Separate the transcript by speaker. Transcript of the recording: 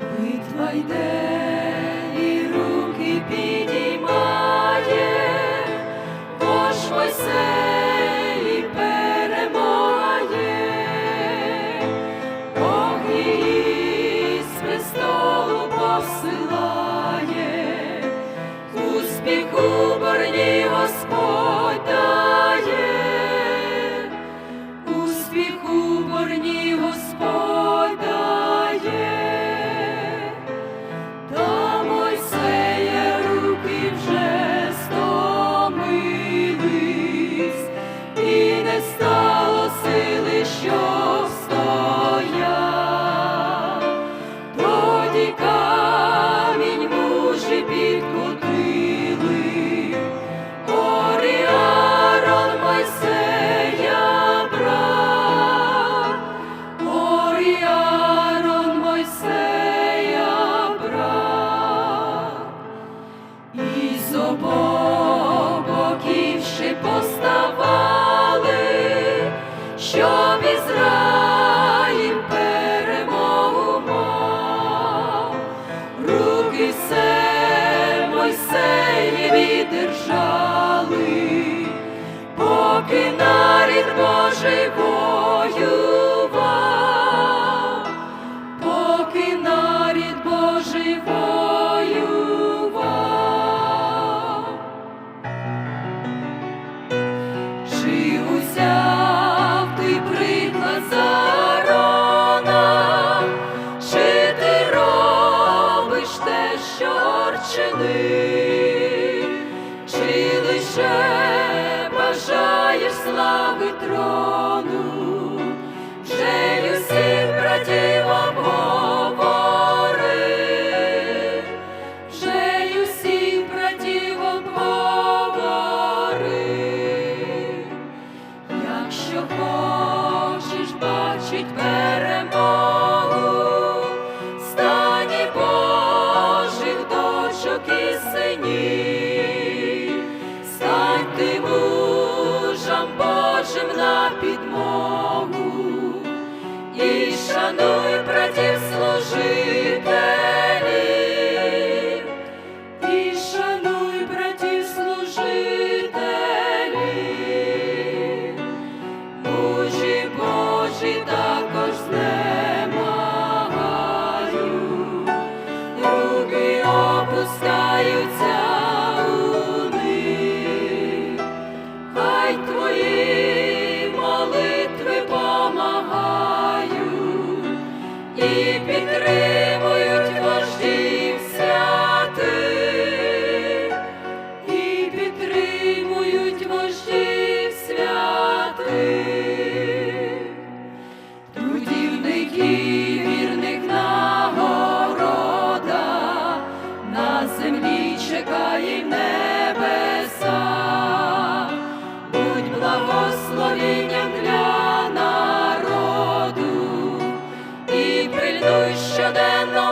Speaker 1: Битва йде і руки підіймає, Бож Мойсей перемагає, Бог її з престолу посилає, успіху поки нарід поки нарід Божий воював. Чи узяв ти приклад з Аарона? Чи ти робиш те, що орчини? Трону? Вже всіх братів обговорив, вже й братів обговорив. Якщо бачить перемогу, і підтримують вождів святих, вірних нагорода, на землі чекає небеса, будь благословенням для народу і пильнуй щоденно